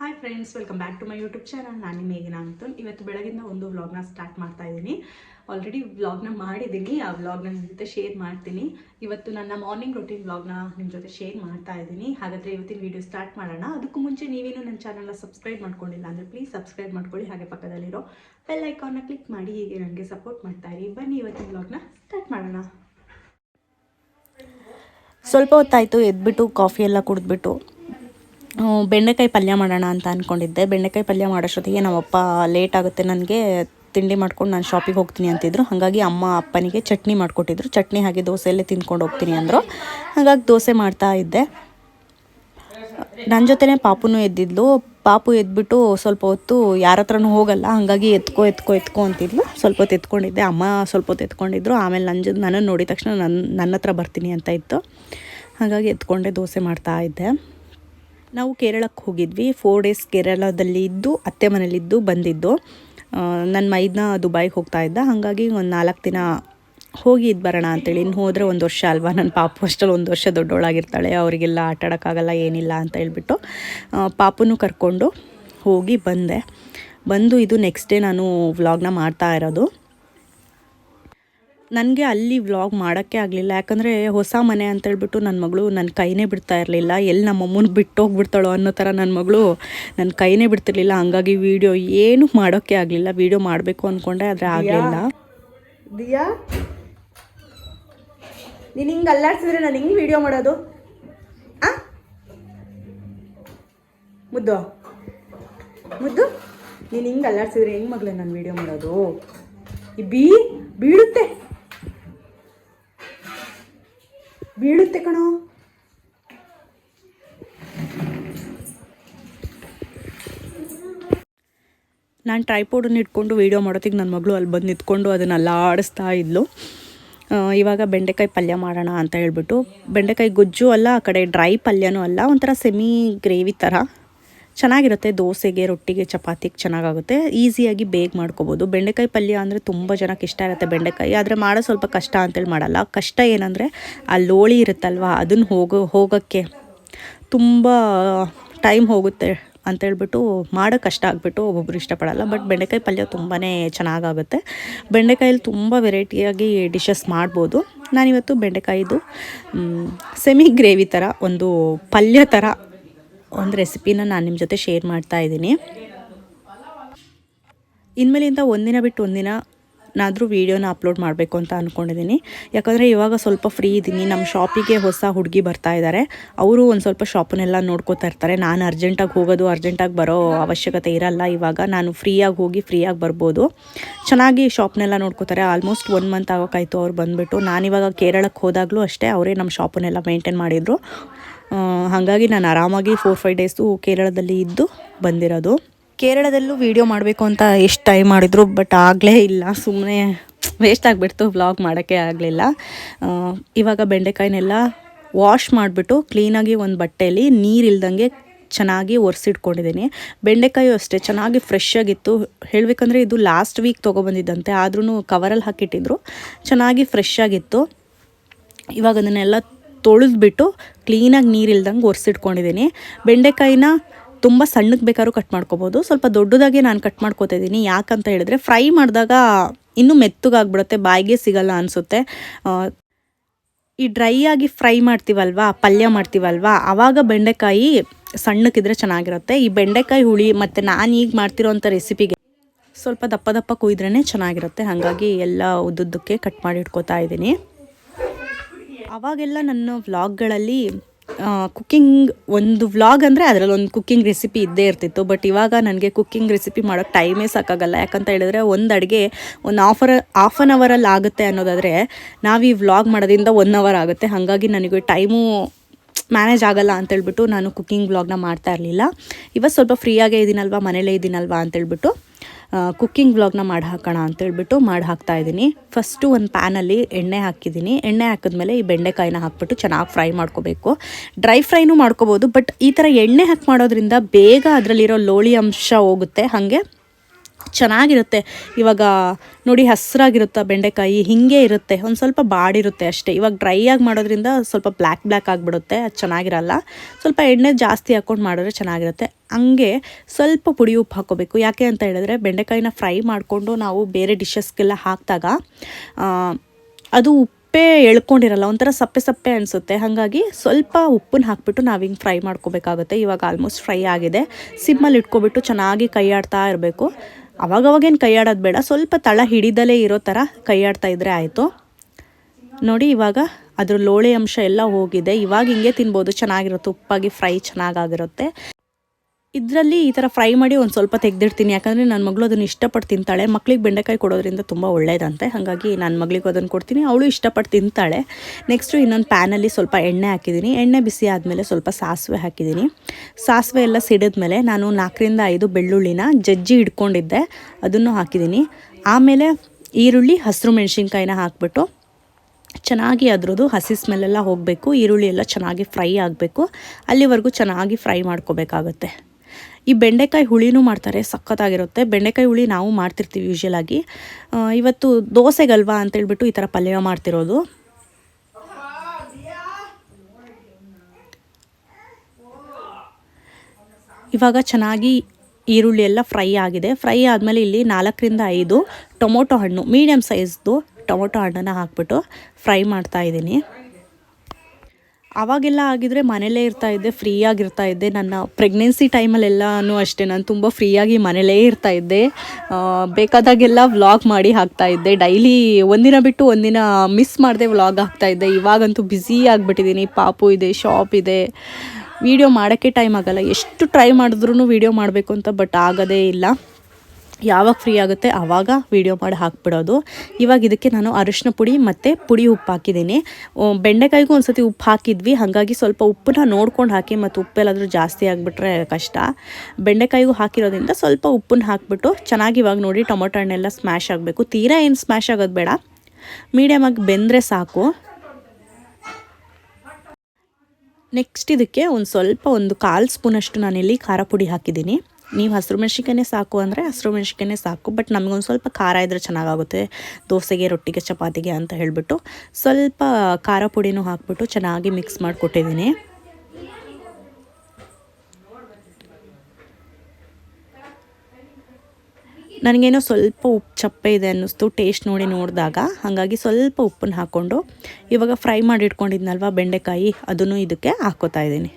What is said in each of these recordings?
Hi friends welcome back to my YouTube channel ನಾನು ನಿಮ್ಮ ಅಂತ ಇವತ್ತು ಬೆಳಗಿಂದ ಒಂದು ವ್ಲಾಗ್ನ ಸ್ಟಾರ್ಟ್ ಮಾಡ್ತಾ ಇದ್ದೀನಿ ಆಲ್ರೆಡಿ ವ್ಲಾಗ್ನ ಮಾಡಿದ್ದೀನಿ ಆ ವ್ಲಾಗ್ನ ನಿಮ್ಮ ಜೊತೆ ಶೇರ್ ಮಾಡ್ತೀನಿ. ಇವತ್ತು ನನ್ನ ಮಾರ್ನಿಂಗ್ ರೊಟೀನ್ ವ್ಲಾಗ್ನ ನಿಮ್ಮ ಜೊತೆ ಶೇರ್ ಮಾಡ್ತಾ ಇದ್ದೀನಿ ಹಾಗಾದರೆ ಇವತ್ತಿನ ವೀಡಿಯೋ ಸ್ಟಾರ್ಟ್ ಮಾಡೋಣ. ಅದಕ್ಕೂ ಮುಂಚೆ ನೀವೇನು ನನ್ನ ಚಾನಲ್ನ ಸಬ್ಸ್ಕ್ರೈಬ್ ಮಾಡ್ಕೊಂಡಿಲ್ಲ ಅಂದರೆ ಪ್ಲೀಸ್ ಸಬ್ಸ್ಕ್ರೈಬ್ ಮಾಡ್ಕೊಳ್ಳಿ. ಹಾಗೆ ಪಕ್ಕದಲ್ಲಿರೋ ಬೆಲ್ ಐಕಾನ್ನ ಕ್ಲಿಕ್ ಮಾಡಿ. ಹೀಗೆ ನನಗೆ ಸಪೋರ್ಟ್ ಮಾಡ್ತಾ ಇರಿ. ಬನ್ನಿ ಇವತ್ತಿನ ವ್ಲಾಗ್ನ ಸ್ಟಾರ್ಟ್ ಮಾಡೋಣ. ಸ್ವಲ್ಪ ಹೊತ್ತಾಯಿತು, ಎದ್ಬಿಟ್ಟು ಕಾಫಿ ಎಲ್ಲ ಕುಡಿದ್ಬಿಟ್ಟು. ಬೆಂಡೆಕಾಯಿ ಪಲ್ಯ ಮಾಡೋಣ ಅಂತ ಅಂದ್ಕೊಂಡಿದ್ದೆ ಬೆಂಡೆಕಾಯಿ ಪಲ್ಯ ಮಾಡೋಷ್ಟೊತ್ತಿಗೆ ನಮ್ಮಪ್ಪ ಲೇಟ್ ಆಗುತ್ತೆ, ನನಗೆ ತಿಂಡಿ ಮಾಡ್ಕೊಂಡು ನಾನು ಶಾಪಿಗೆ ಹೋಗ್ತೀನಿ ಅಂತಿದ್ರು. ಹಾಗಾಗಿ ಅಮ್ಮ ಅಪ್ಪನಿಗೆ ಚಟ್ನಿ ಮಾಡಿಕೊಟ್ಟಿದ್ರು. ಚಟ್ನಿ ಹಾಗೆ ದೋಸೆಯಲ್ಲೇ ತಿಂದ್ಕೊಂಡು ಹೋಗ್ತೀನಿ ಅಂದರು. ಹಾಗಾಗಿ ದೋಸೆ ಮಾಡ್ತಾ ಇದ್ದೆ. ನನ್ನ ಜೊತೆನೇ ಪಾಪುನು ಎದ್ದಿದ್ಲು. ಪಾಪು ಎದ್ಬಿಟ್ಟು ಸ್ವಲ್ಪ ಹೊತ್ತು ಯಾರ ಹತ್ರನೂ ಹೋಗಲ್ಲ, ಹಾಗಾಗಿ ಎತ್ಕೋ ಎತ್ಕೋ ಎತ್ಕೋ ಅಂತಿದ್ಲು. ಸ್ವಲ್ಪ ಹೊತ್ತು ಎತ್ಕೊಂಡಿದ್ದೆ. ಅಮ್ಮ ಸ್ವಲ್ಪ ಹೊತ್ತು ಎತ್ಕೊಂಡಿದ್ರು. ಆಮೇಲೆ ನನ್ನ ಜೊತೆ ನನ್ನನ್ನು ನೋಡಿದ ತಕ್ಷಣ ನನ್ನ ನನ್ನ ಹತ್ರ ಬರ್ತೀನಿ ಅಂತ ಇತ್ತು. ಹಾಗಾಗಿ ಎತ್ಕೊಂಡೆ ದೋಸೆ ಮಾಡ್ತಾ ಇದ್ದೆ. ನಾವು ಕೇರಳಕ್ಕೆ ಹೋಗಿದ್ವಿ. ಫೋರ್ ಡೇಸ್ ಕೇರಳದಲ್ಲಿ ಇದ್ದು, ಅತ್ತೆ ಮನೇಲಿದ್ದು ಬಂದಿದ್ದು. ನನ್ನ ಮೈದ್ನ ದುಬೈಗೆ ಹೋಗ್ತಾ ಇದ್ದ. ಹಾಗಾಗಿ ಒಂದು ನಾಲ್ಕು ದಿನ ಹೋಗಿ ಇದು ಬರೋಣ ಅಂತೇಳಿ. ಇನ್ನು ಹೋದರೆ ಒಂದು ವರ್ಷ ಅಲ್ವಾ? ನನ್ನ ಪಾಪು ಅಷ್ಟಲ್ಲಿ ಒಂದು ವರ್ಷ ದೊಡ್ಡವಳಾಗಿರ್ತಾಳೆ ಅವರಿಗೆಲ್ಲ ಆಟ ಆಡೋಕ್ಕಾಗಲ್ಲ, ಏನಿಲ್ಲ ಅಂತ ಹೇಳ್ಬಿಟ್ಟು ಪಾಪುನು ಕರ್ಕೊಂಡು ಹೋಗಿ ಬಂದೆ. ಬಂದು ಇದು ನೆಕ್ಸ್ಟ್ ಡೇ ನಾನು ವ್ಲಾಗ್ನ ಮಾಡ್ತಾ ಇರೋದು. ನನಗೆ ಅಲ್ಲಿ ವ್ಲಾಗ್ ಮಾಡೋಕ್ಕೆ ಆಗಲಿಲ್ಲ. ಯಾಕಂದರೆ ಹೊಸ ಮನೆ ಅಂತೇಳ್ಬಿಟ್ಟು ನನ್ನ ಮಗಳು ನನ್ನ ಕೈನೇ ಬಿಡ್ತಾ ಇರಲಿಲ್ಲ. ಎಲ್ಲಿ ನಮ್ಮ ಅಮ್ಮನ ಬಿಟ್ಟು ಹೋಗ್ಬಿಡ್ತಾಳೋ ಅನ್ನೋ ಥರ ನನ್ನ ಮಗಳು ನನ್ನ ಕೈನೇ ಬಿಡ್ತಿರ್ಲಿಲ್ಲ. ಹಂಗಾಗಿ ವೀಡಿಯೋ ಏನು ಮಾಡೋಕ್ಕೆ ಆಗಲಿಲ್ಲ. ವೀಡಿಯೋ ಮಾಡಬೇಕು ಅಂದ್ಕೊಂಡೆ ಆದರೆ ಆಗಲಿಲ್ಲ. ದಿಯಾ? ನೀನು ಹಿಂಗೆ ಅಲ್ಲಾಡ್ಸಿದ್ರೆ ನಾನು ಹಿಂಗೆ ವೀಡಿಯೋ ಮಾಡೋದು? ಆ? ಮುದ್ದು. ಮುದ್ದು? ನೀನು ಹಿಂಗೆ ಅಲ್ಲಾಡ್ಸಿದ್ರೆ ಹೆಂಗೆ ಮಗಳೇ ನಾನು ವಿಡಿಯೋ ಮಾಡೋದು? ಈ ಬೀ ಬೀಳುತ್ತೆ. ಬೀಳುತ್ತೆ ಕಣೋ. ನಾನು ಟ್ರೈಪೋಡನ್ನು ಇಟ್ಕೊಂಡು ವೀಡಿಯೋ ಮಾಡೋತ್ತಿಗೆ ನನ್ನ ಮಗಳು ಅಲ್ಲಿ ಬಂದು ನಿಂತ್ಕೊಂಡು ಅದನ್ನು ಅಲ್ಲಾಡಿಸ್ತಾ ಇದ್ಲು. ಇವಾಗ ಬೆಂಡೆಕಾಯಿ ಪಲ್ಯ ಮಾಡೋಣ ಅಂತ ಹೇಳ್ಬಿಟ್ಟು. ಬೆಂಡೆಕಾಯಿ ಗೊಜ್ಜು ಅಲ್ಲ, ಆ ಕಡೆ ಡ್ರೈ ಪಲ್ಯನೂ ಅಲ್ಲ, ಒಂಥರ ಸೆಮಿ ಗ್ರೇವಿ ಥರ ಚೆನ್ನಾಗಿರುತ್ತೆ, ದೋಸೆಗೆ, ರೊಟ್ಟಿಗೆ ಚಪಾತಿಗೆ ಚೆನ್ನಾಗಾಗುತ್ತೆ. ಈಸಿಯಾಗಿ ಬೇಗ ಮಾಡ್ಕೋಬೋದು. ಬೆಂಡೆಕಾಯಿ ಪಲ್ಯ ಅಂದರೆ ತುಂಬ ಜನಕ್ಕೆ ಇಷ್ಟ ಇರುತ್ತೆ ಬೆಂಡೆಕಾಯಿ. ಆದರೆ ಮಾಡೋ ಸ್ವಲ್ಪ ಕಷ್ಟ ಅಂತೇಳಿ ಮಾಡಲ್ಲ. ಕಷ್ಟ ಏನಂದರೆ ಆ ಲೋಳಿ ಇರುತ್ತಲ್ವ, ಅದನ್ನು ಹೋಗೋ, ಹೋಗೋಕ್ಕೆ ತುಂಬ ಟೈಮ್ ಹೋಗುತ್ತೆ ಅಂತೇಳ್ಬಿಟ್ಟು ಮಾಡೋ ಕಷ್ಟ ಆಗಿಬಿಟ್ಟು ಒಬ್ಬೊಬ್ರು ಇಷ್ಟಪಡಲ್ಲ. ಬಟ್ ಬೆಂಡೆಕಾಯಿ ಪಲ್ಯ ತುಂಬಾ ಚೆನ್ನಾಗಾಗುತ್ತೆ. ಬೆಂಡೆಕಾಯಲ್ಲಿ ತುಂಬ ವೆರೈಟಿಯಾಗಿ ಡಿಶಸ್ ಮಾಡ್ಬೋದು. ನಾನಿವತ್ತು ಬೆಂಡೆಕಾಯಿದು ಸೆಮಿ ಗ್ರೇವಿ ಥರ ಒಂದು ಪಲ್ಯ ಥರ ಒಂದು ರೆಸಿಪಿನ ನಾನು ನಿಮ್ಮ ಜೊತೆ ಶೇರ್ ಮಾಡ್ತಾ ಇದ್ದೀನಿ. ಇನ್ಮೇಲಿಂದ ಒಂದಿನ ಬಿಟ್ಟು ಒಂದಿನ ನಾದರೂ ವೀಡಿಯೋನ ಅಪ್ಲೋಡ್ ಮಾಡಬೇಕು ಅಂತ ಅಂದ್ಕೊಂಡಿದ್ದೀನಿ ಯಾಕಂದರೆ ಇವಾಗ ಸ್ವಲ್ಪ ಫ್ರೀ ಇದ್ದೀನಿ. ನಮ್ಮ ಶಾಪಿಗೆ ಹೊಸ ಹುಡುಗಿ ಬರ್ತಾ ಇದ್ದಾರೆ ಅವರು ಒಂದು ಸ್ವಲ್ಪ ಶಾಪನ್ನೆಲ್ಲ ನೋಡ್ಕೋತಾ ಇರ್ತಾರೆ. ನಾನು ಅರ್ಜೆಂಟಾಗಿ ಹೋಗೋದು, ಅರ್ಜೆಂಟಾಗಿ ಬರೋ ಅವಶ್ಯಕತೆ ಇರಲ್ಲ ಇವಾಗ. ನಾನು ಫ್ರೀಯಾಗಿ ಹೋಗಿ ಫ್ರೀಯಾಗಿ ಬರ್ಬೋದು. ಚೆನ್ನಾಗಿ ಶಾಪ್ನೆಲ್ಲ ನೋಡ್ಕೋತಾರೆ. ಆಲ್ಮೋಸ್ಟ್ ಒನ್ ಮಂತ್ ಆಗೋಕ್ಕಾಯ್ತು ಅವ್ರು ಬಂದುಬಿಟ್ಟು. ನಾನಿವಾಗ ಕೇರಳಕ್ಕೆ ಹೋದಾಗಲೂ ಅಷ್ಟೇ ಅವರೇ ನಮ್ಮ ಶಾಪನ್ನೆಲ್ಲ ಮೇಂಟೈನ್ ಮಾಡಿದರು. ಹಾಗಾಗಿ ನಾನು ಆರಾಮಾಗಿ ಫೋರ್ ಫೈವ್ ಡೇಸು ಕೇರಳದಲ್ಲಿ ಇದ್ದು ಬಂದಿರೋದು. ಕೇರಳದಲ್ಲೂ ವೀಡಿಯೋ ಮಾಡಬೇಕು ಅಂತ ಎಷ್ಟು ಟೈಮ್ ಮಾಡಿದ್ರು ಬಟ್ ಆಗಲೇ ಇಲ್ಲ. ಸುಮ್ಮನೆ ವೇಸ್ಟ್ ಆಗಿಬಿಡ್ತು ವ್ಲಾಗ್ ಮಾಡೋಕ್ಕೆ ಆಗಲಿಲ್ಲ. ಇವಾಗ ಬೆಂಡೆಕಾಯಿನೆಲ್ಲ ವಾಶ್ ಮಾಡಿಬಿಟ್ಟು ಕ್ಲೀನಾಗಿ ಒಂದು ಬಟ್ಟೆಯಲ್ಲಿ ನೀರಿಲ್ದಂಗೆ ಚೆನ್ನಾಗಿ ಒರೆಸಿಟ್ಕೊಂಡಿದ್ದೀನಿ ಬೆಂಡೆಕಾಯಿ ಅಷ್ಟೇ, ಚೆನ್ನಾಗಿ ಫ್ರೆಶ್ ಆಗಿತ್ತು. ಹೇಳಬೇಕಂದ್ರೆ ಇದು ಲಾಸ್ಟ್ ವೀಕ್ ತೊಗೊಬಂದಿದ್ದಂತೆ ಆದ್ರೂ ಕವರಲ್ಲಿ ಹಾಕಿಟ್ಟಿದ್ರು. ಚೆನ್ನಾಗಿ ಫ್ರೆಶ್ ಆಗಿತ್ತು. ಇವಾಗ ಅದನ್ನೆಲ್ಲ ತೊಳೆದ್ಬಿಟ್ಟು ಕ್ಲೀನಾಗಿ ನೀರಿಲ್ದಂಗೆ ಒರೆಸಿಟ್ಕೊಂಡಿದ್ದೀನಿ ಬೆಂಡೆಕಾಯಿನ ತುಂಬ ಸಣ್ಣಕ್ಕೆ ಬೇಕಾದ್ರೂ ಕಟ್ ಮಾಡ್ಕೋಬೋದು. ಸ್ವಲ್ಪ ದೊಡ್ಡದಾಗೆ ನಾನು ಕಟ್ ಮಾಡ್ಕೊತಾ ಇದ್ದೀನಿ. ಯಾಕಂತ ಹೇಳಿದ್ರೆ ಫ್ರೈ ಮಾಡಿದಾಗ ಇನ್ನೂ ಮೆತ್ತಗಾಗ್ಬಿಡುತ್ತೆ, ಬಾಯಿಗೆ ಸಿಗಲ್ಲ ಅನಿಸುತ್ತೆ. ಈ ಡ್ರೈ ಆಗಿ ಫ್ರೈ ಮಾಡ್ತೀವಲ್ವಾ, ಪಲ್ಯ ಮಾಡ್ತೀವಲ್ವಾ ಆವಾಗ ಬೆಂಡೆಕಾಯಿ ಸಣ್ಣಕ್ಕಿದ್ರೆ ಚೆನ್ನಾಗಿರುತ್ತೆ. ಈ ಬೆಂಡೆಕಾಯಿ ಹುಳಿ ಮತ್ತು ನಾನು ಈಗ ಮಾಡ್ತಿರೋಂಥ ರೆಸಿಪಿಗೆ ಸ್ವಲ್ಪ ದಪ್ಪ ದಪ್ಪ ಕುಯ್ದ್ರೇ ಚೆನ್ನಾಗಿರುತ್ತೆ. ಹಾಗಾಗಿ ಎಲ್ಲ ಉದ್ದುದ್ದಕ್ಕೆ ಕಟ್ ಮಾಡಿ ಇಟ್ಕೋತಾ ಇದ್ದೀನಿ. ಅವಾಗೆಲ್ಲ ನನ್ನ ವ್ಲಾಗ್ಗಳಲ್ಲಿ ಕುಕ್ಕಿಂಗ್ ಒಂದು ವ್ಲಾಗ್ ಅಂದರೆ ಅದರಲ್ಲಿ ಒಂದು ಕುಕ್ಕಿಂಗ್ ರೆಸಿಪಿ ಇದ್ದೇ ಇರ್ತಿತ್ತು. ಬಟ್ ಇವಾಗ ನನಗೆ ಕುಕ್ಕಿಂಗ್ ರೆಸಿಪಿ ಮಾಡೋಕ್ಕೆ ಟೈಮೇ ಸಾಕಾಗಲ್ಲ. ಯಾಕಂತ ಹೇಳಿದ್ರೆ ಒಂದು ಅಡುಗೆ ಒಂದು ಆಫರ್ ಹಾಫ್ ಆನ್ ಅವರಲ್ಲಿ ಆಗುತ್ತೆ ಅನ್ನೋದಾದರೆ ನಾವು ಈ ವ್ಲಾಗ್ ಮಾಡೋದ್ರಿಂದ ಒನ್ ಅವರ್ ಆಗುತ್ತೆ. ಹಾಗಾಗಿ ನನಗೆ ಟೈಮು ಮ್ಯಾನೇಜ್ ಆಗಲ್ಲ ಅಂತೇಳ್ಬಿಟ್ಟು ನಾನು ಕುಕ್ಕಿಂಗ್ ವ್ಲಾಗ್ನ ಮಾಡ್ತಾ ಇರಲಿಲ್ಲ. ಇವತ್ತು ಸ್ವಲ್ಪ ಫ್ರೀಯಾಗೇ ಇದ್ದೀನಲ್ವ ಮನೇಲೇ ಇದ್ದೀನಲ್ವ ಅಂತೇಳ್ಬಿಟ್ಟು ಕುಕ್ಕಿಂಗ್ ವ್ಲಾಗ್ನ ಮಾಡಿ ಹಾಕೋಣ ಅಂತೇಳ್ಬಿಟ್ಟು ಮಾಡಿ ಹಾಕ್ತಾ ಇದ್ದೀನಿ ಫಸ್ಟು ಒಂದು ಪ್ಯಾನಲ್ಲಿ ಎಣ್ಣೆ ಹಾಕಿದ್ದೀನಿ ಎಣ್ಣೆ ಹಾಕಿದ್ಮೇಲೆ ಈ ಬೆಂಡೆಕಾಯಿನ ಹಾಕ್ಬಿಟ್ಟು ಚೆನ್ನಾಗಿ ಫ್ರೈ ಮಾಡ್ಕೋಬೇಕು. ಡ್ರೈ ಫ್ರೈನೂ ಮಾಡ್ಕೋಬೋದು ಬಟ್ ಈ ಥರ ಎಣ್ಣೆ ಹಾಕಿ ಮಾಡೋದ್ರಿಂದ ಬೇಗ ಅದರಲ್ಲಿರೋ ಲೋಳಿ ಅಂಶ ಹೋಗುತ್ತೆ. ಹಾಗೆ ಚೆನ್ನಾಗಿರುತ್ತೆ. ಇವಾಗ ನೋಡಿ ಹಸಿರಾಗಿರುತ್ತೆ ಬೆಂಡೆಕಾಯಿ, ಹಿಂಗೆ ಇರುತ್ತೆ. ಒಂದು ಸ್ವಲ್ಪ ಬಾಡಿರುತ್ತೆ ಅಷ್ಟೇ. ಇವಾಗ ಡ್ರೈ ಆಗಿ ಮಾಡೋದ್ರಿಂದ ಸ್ವಲ್ಪ ಬ್ಲ್ಯಾಕ್ ಬ್ಲ್ಯಾಕ್ ಆಗಿಬಿಡುತ್ತೆ, ಅದು ಚೆನ್ನಾಗಿರಲ್ಲ. ಸ್ವಲ್ಪ ಎಣ್ಣೆ ಜಾಸ್ತಿ ಹಾಕ್ಕೊಂಡು ಮಾಡಿದ್ರೆ ಚೆನ್ನಾಗಿರುತ್ತೆ. ಹಂಗೆ ಸ್ವಲ್ಪ ಪುಡಿ ಉಪ್ಪು ಹಾಕೋಬೇಕು. ಯಾಕೆ ಅಂತ ಹೇಳಿದ್ರೆ ಬೆಂಡೆಕಾಯಿನ ಫ್ರೈ ಮಾಡಿಕೊಂಡು ನಾವು ಬೇರೆ ಡಿಶಸ್ಗೆಲ್ಲ ಹಾಕಿದಾಗ ಅದು ಉಪ್ಪೇ ಎಳ್ಕೊಂಡಿರಲ್ಲ, ಒಂಥರ ಸಪ್ಪೆ ಸಪ್ಪೆ ಅನಿಸುತ್ತೆ. ಹಾಗಾಗಿ ಸ್ವಲ್ಪ ಉಪ್ಪನ್ನು ಹಾಕ್ಬಿಟ್ಟು ನಾವು ಹಿಂಗೆ ಫ್ರೈ ಮಾಡ್ಕೋಬೇಕಾಗುತ್ತೆ. ಇವಾಗ ಆಲ್ಮೋಸ್ಟ್ ಫ್ರೈ ಆಗಿದೆ. ಸಿಮ್ಮಲ್ಲಿ ಇಟ್ಕೊಬಿಟ್ಟು ಚೆನ್ನಾಗಿ ಕೈ ಆಡ್ತಾ ಇರಬೇಕು. ಅವಾಗವಾಗೇನು ಕೈಯಾಡೋದು ಬೇಡ. ಸ್ವಲ್ಪ ತಳ ಹಿಡಿದಲೇ ಇರೋ ಥರ ಕೈಯಾಡ್ತಾ ಇದ್ದರೆ ಆಯಿತು. ನೋಡಿ, ಇವಾಗ ಅದ್ರ ಲೋಳೆ ಅಂಶ ಎಲ್ಲ ಹೋಗಿದೆ. ಇವಾಗ ಹಿಂಗೆ ತಿನ್ಬೋದು. ಚೆನ್ನಾಗಿರುತ್ತೆ. ಉಪ್ಪಾಗಿ ಫ್ರೈ ಚೆನ್ನಾಗಾಗಿರುತ್ತೆ. ಇದರಲ್ಲಿ ಈ ಥರ ಫ್ರೈ ಮಾಡಿ ಒಂದು ಸ್ವಲ್ಪ ತೆಗೆದಿಡ್ತೀನಿ. ಯಾಕಂದರೆ ನನ್ನ ಮಗಳು ಅದನ್ನು ಇಷ್ಟಪಟ್ಟು ತಿಂತಾಳೆ. ಮಕ್ಳಿಗೆ ಬೆಂಡೆಕಾಯಿ ಕೊಡೋದ್ರಿಂದ ತುಂಬ ಒಳ್ಳೆಯದಂತೆ ಹಾಗಾಗಿ ನನ್ನ ಮಗಳಿಗೆ ಅದನ್ನು ಕೊಡ್ತೀನಿ. ಅವಳು ಇಷ್ಟಪಟ್ಟು ತಿಂತಾಳೆ. ನೆಕ್ಸ್ಟು ಇನ್ನೊಂದು ಪ್ಯಾನಲ್ಲಿ ಸ್ವಲ್ಪ ಎಣ್ಣೆ ಹಾಕಿದ್ದೀನಿ ಎಣ್ಣೆ ಬಿಸಿ ಆದಮೇಲೆ ಸ್ವಲ್ಪ ಸಾಸಿವೆ ಹಾಕಿದ್ದೀನಿ ಸಾಸಿವೆ ಎಲ್ಲ ಸಿಡಿದ್ಮೇಲೆ ನಾನು ನಾಲ್ಕರಿಂದ ಐದು ಬೆಳ್ಳುಳ್ಳಿನ ಜಜ್ಜಿ ಇಟ್ಕೊಂಡಿದ್ದೆ ಅದನ್ನು ಹಾಕಿದ್ದೀನಿ ಆಮೇಲೆ ಈರುಳ್ಳಿ, ಹಸಿರು ಮೆಣಸಿನ್ಕಾಯಿನ ಹಾಕ್ಬಿಟ್ಟು ಚೆನ್ನಾಗಿ ಅದ್ರದ್ದು ಹಸಿ ಸ್ಮೆಲ್ಲೆಲ್ಲ ಹೋಗಬೇಕು. ಈರುಳ್ಳಿ ಎಲ್ಲ ಚೆನ್ನಾಗಿ ಫ್ರೈ ಆಗಬೇಕು. ಅಲ್ಲಿವರೆಗೂ ಚೆನ್ನಾಗಿ ಫ್ರೈ ಮಾಡ್ಕೋಬೇಕಾಗತ್ತೆ. ಈ ಬೆಂಡೆಕಾಯಿ ಹುಳಿನೂ ಮಾಡ್ತಾರೆ, ಸಖತ್ತಾಗಿರುತ್ತೆ. ಬೆಂಡೆಕಾಯಿ ಹುಳಿ ನಾವು ಮಾಡ್ತಿರ್ತೀವಿ ಯೂಶ್ವಲಾಗಿ ಇವತ್ತು ದೋಸೆಗಲ್ವಾ ಅಂತೇಳ್ಬಿಟ್ಟು ಈ ಥರ ಪಲ್ಯ ಮಾಡ್ತಿರೋದು. ಇವಾಗ ಚೆನ್ನಾಗಿ ಈರುಳ್ಳಿ ಎಲ್ಲ ಫ್ರೈ ಆಗಿದೆ. ಫ್ರೈ ಆದಮೇಲೆ ಇಲ್ಲಿ ನಾಲ್ಕರಿಂದ ಐದು ಟೊಮೊಟೊ ಹಣ್ಣು ಮೀಡಿಯಮ್ ಸೈಜ್ದು ಟೊಮೊಟೊ ಹಣ್ಣನ್ನು ಹಾಕ್ಬಿಟ್ಟು ಫ್ರೈ ಮಾಡ್ತಾ ಇದ್ದೀನಿ. ಅವಾಗೆಲ್ಲ ಆಗಿದ್ರೆ ಮನೇಲೇ ಇರ್ತಾ ಇದ್ದೆ ಫ್ರೀ ಆಗಿರ್ತಾ ಇದ್ದೆ. ನನ್ನ ಪ್ರೆಗ್ನೆನ್ಸಿ ಟೈಮಲ್ಲೆಲ್ಲನೂ ಅಷ್ಟೇ, ನಾನು ತುಂಬ ಫ್ರೀಯಾಗಿ ಮನೇಲೇ ಇರ್ತಾ ಇದ್ದೆ. ಬೇಕಾದಾಗೆಲ್ಲ ವ್ಲಾಗ್ ಮಾಡಿ ಹಾಕ್ತಾ ಇದ್ದೆ. ಡೈಲಿ ಒಂದಿನ ಬಿಟ್ಟು ಒಂದಿನ ಮಿಸ್ ಮಾಡಿದೆ ವ್ಲಾಗ್ ಹಾಕ್ತಾ ಇದ್ದೆ. ಇವಾಗಂತೂ ಬ್ಯುಸಿ ಆಗಿಬಿಟ್ಟಿದ್ದೀನಿ ಪಾಪು ಇದೆ ಶಾಪ್ ಇದೆ. ವಿಡಿಯೋ ಮಾಡೋಕ್ಕೆ ಟೈಮ್ ಆಗಲ್ಲ. ಎಷ್ಟು ಟ್ರೈ ಮಾಡಿದ್ರೂ ವಿಡಿಯೋ ಮಾಡಬೇಕು ಅಂತ ಬಟ್ ಆಗೋದೇ ಇಲ್ಲ. ಯಾವಾಗ ಫ್ರೀ ಆಗುತ್ತೆ ಆವಾಗ ವೀಡಿಯೋ ಮಾಡಿ ಹಾಕ್ಬಿಡೋದು. ಇವಾಗ ಇದಕ್ಕೆ ನಾನು ಅರಿಶಿನ ಪುಡಿ ಮತ್ತು ಪುಡಿ ಉಪ್ಪು ಹಾಕಿದ್ದೀನಿ. ಬೆಂಡೆಕಾಯಿಗೂ ಒಂದು ಸತಿ ಉಪ್ಪು ಹಾಕಿದ್ವಿ. ಹಾಗಾಗಿ ಸ್ವಲ್ಪ ಉಪ್ಪನ್ನ ನೋಡ್ಕೊಂಡು ಹಾಕಿ ಮತ್ತು ಉಪ್ಪೆಲ್ಲಾದರೂ ಜಾಸ್ತಿ ಆಗಿಬಿಟ್ರೆ ಕಷ್ಟ. ಬೆಂಡೆಕಾಯಿಗೂ ಹಾಕಿರೋದ್ರಿಂದ ಸ್ವಲ್ಪ ಉಪ್ಪನ್ನ ಹಾಕಿಬಿಟ್ಟು ಚೆನ್ನಾಗಿ ಇವಾಗ ನೋಡಿ ಟೊಮೊಟೊ ಹಣ್ಣೆಲ್ಲ ಸ್ಮ್ಯಾಶ್ ಆಗಬೇಕು. ತೀರಾ ಏನು ಸ್ಮ್ಯಾಶ್ ಆಗೋದು ಬೇಡ. ಮೀಡಿಯಮಾಗಿ ಬೆಂದರೆ ಸಾಕು. ನೆಕ್ಸ್ಟ್ ಇದಕ್ಕೆ ಒಂದು ಸ್ವಲ್ಪ ಒಂದು ಕಾಲು ಸ್ಪೂನಷ್ಟು ನಾನಿಲ್ಲಿ ಖಾರ ಪುಡಿ ಹಾಕಿದ್ದೀನಿ. ನೀವು ಹಸಿರು ಮೆಣಸಿನ್ಕಾಯೇ ಸಾಕು ಅಂದರೆ ಹಸಿರು ಮೆಣಸಿನ್ಕಾಯೇ ಸಾಕು ಬಟ್ ನಮಗೊಂದು ಸ್ವಲ್ಪ ಖಾರ ಇದ್ರೆ ಚೆನ್ನಾಗಾಗುತ್ತೆ. ದೋಸೆಗೆ, ರೊಟ್ಟಿಗೆ, ಚಪಾತಿಗೆ ಅಂತ ಹೇಳಿಬಿಟ್ಟು ಸ್ವಲ್ಪ ಖಾರ ಪುಡಿನೂ ಹಾಕ್ಬಿಟ್ಟು ಚೆನ್ನಾಗಿ ಮಿಕ್ಸ್ ಮಾಡಿಕೊಟ್ಟಿದ್ದೀನಿ. ನನಗೇನೋ ಸ್ವಲ್ಪ ಉಪ್ಪು ಚಪ್ಪೆ ಇದೆ ಅನ್ನಿಸ್ತು ಟೇಸ್ಟ್ ನೋಡಿ ನೋಡಿದಾಗ. ಹಾಗಾಗಿ ಸ್ವಲ್ಪ ಉಪ್ಪನ್ನು ಹಾಕ್ಕೊಂಡು ಇವಾಗ ಫ್ರೈ ಮಾಡಿ ಇಟ್ಕೊಂಡಿದ್ನಲ್ವ ಬೆಂಡೆಕಾಯಿ, ಅದನ್ನು ಇದಕ್ಕೆ ಹಾಕ್ಕೋತಾ ಇದ್ದೀನಿ.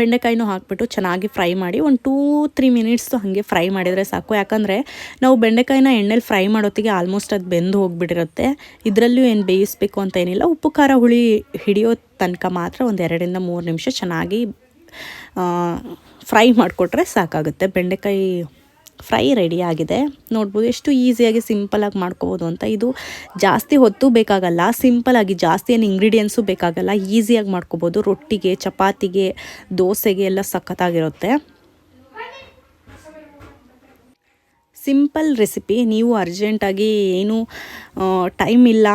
ಬೆಂಡೆಕಾಯಿನೂ ಹಾಕ್ಬಿಟ್ಟು ಚೆನ್ನಾಗಿ ಫ್ರೈ ಮಾಡಿ ಒಂದು ಟೂ, ತ್ರೀ ಮಿನಿಟ್ಸು ಹಾಗೆ ಫ್ರೈ ಮಾಡಿದರೆ ಸಾಕು. ಯಾಕಂದರೆ ನಾವು ಬೆಂಡೆಕಾಯಿನ ಎಣ್ಣೆಲಿ ಫ್ರೈ ಮಾಡೋತ್ತಿಗೆ ಆಲ್ಮೋಸ್ಟ್ ಅದು ಬೆಂದು ಹೋಗಿಬಿಟ್ಟಿರುತ್ತೆ. ಇದರಲ್ಲೂ ಏನು ಬೇಯಿಸ್ಬೇಕು ಅಂತ ಏನಿಲ್ಲ. ಉಪ್ಪು, ಖಾರ, ಹುಳಿ ಹಿಡಿಯೋ ತನಕ ಮಾತ್ರ ಒಂದು ಎರಡರಿಂದ ಮೂರು ನಿಮಿಷ ಚೆನ್ನಾಗಿ ಫ್ರೈ ಮಾಡಿಕೊಟ್ರೆ ಸಾಕಾಗುತ್ತೆ. ಬೆಂಡೆಕಾಯಿ ಫ್ರೈ ರೆಡಿ ಆಗಿದೆ. ನೋಡ್ಬೋದು ಎಷ್ಟು ಈಸಿಯಾಗಿ ಸಿಂಪಲಾಗಿ ಮಾಡ್ಕೋಬೋದು ಅಂತ. ಇದು ಜಾಸ್ತಿ ಹೊತ್ತು ಬೇಕಾಗಲ್ಲ ಸಿಂಪಲಾಗಿ ಜಾಸ್ತಿ ಏನು ಇಂಗ್ರೀಡಿಯೆಂಟ್ಸು ಬೇಕಾಗಲ್ಲ, ಈಸಿಯಾಗಿ ಮಾಡ್ಕೋಬೋದು. ರೊಟ್ಟಿಗೆ, ಚಪಾತಿಗೆ, ದೋಸೆಗೆ ಎಲ್ಲ ಸಖತ್ತಾಗಿರುತ್ತೆ. ಸಿಂಪಲ್ ರೆಸಿಪಿ, ನೀವು ಅರ್ಜೆಂಟಾಗಿ ಏನು ಟೈಮ್ ಇಲ್ಲ